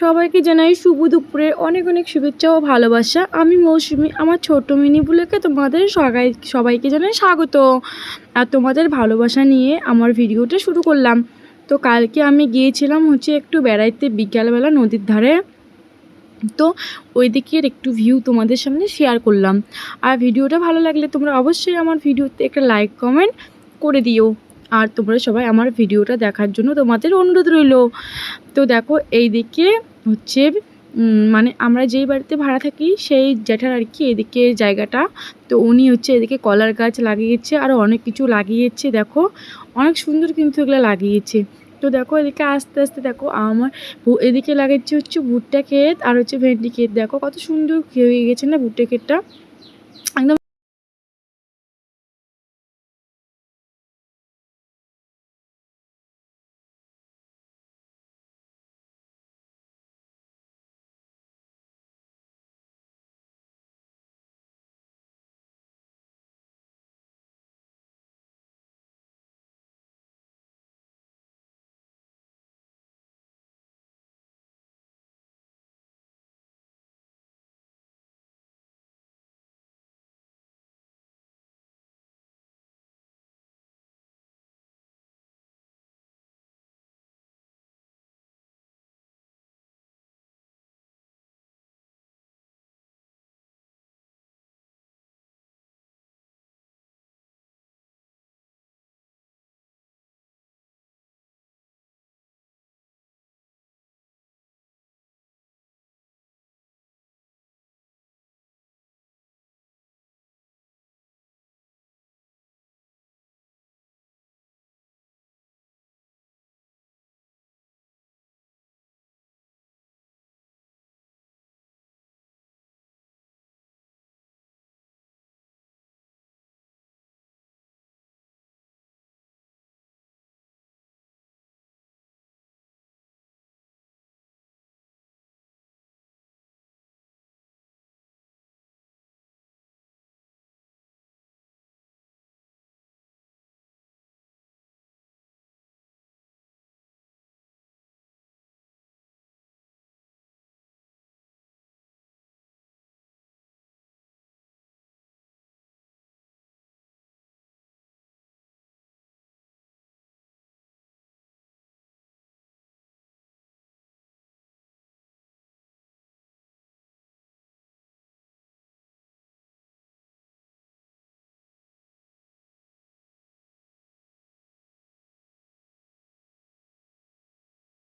সবাইকে জানাই শুভ দুপুরের অনেক অনেক শুভেচ্ছা ও ভালোবাসা। আমি মৌসুমি, আমার ছোট মিনি বুলেকে তোমাদের সবাই, সবাইকে জানাই স্বাগত। আর তোমাদের ভালোবাসা নিয়ে আমার ভিডিওটা শুরু করলাম। তো কালকে আমি গিয়েছিলাম হচ্ছে একটু বেড়াইতে বিকালবেলা নদীর ধারে। তো ওই দিকের একটু ভিউ তোমাদের সামনে শেয়ার করলাম। আর ভিডিওটা ভালো লাগলে তোমরা অবশ্যই আমার ভিডিওতে একটা লাইক কমেন্ট করে দিও। আর তোমরা সবাই আমার ভিডিওটা দেখার জন্য তোমাদের অনুরোধ রইল। তো দেখো এই দিকে হচ্ছে মানে আমরা যেই বাড়িতে ভাড়া থাকি, সেই জ্যাঠার আর কি এদিকে জায়গাটা। তো উনি হচ্ছে এদিকে কলার গাছ লাগিয়েছে আরও অনেক কিছু লাগিয়েছে, দেখো। অনেক সুন্দর কিন্তু এগুলো লাগিয়েছে। তো দেখো, এদিকে আস্তে আস্তে দেখো, আমার এদিকে লাগিয়েছে হচ্ছে ভুট্টা ক্ষেত আর হচ্ছে ভেন্ডি ক্ষেত। দেখো, কত সুন্দর হয়ে গেছে না ভুট্টা ক্ষেতটা।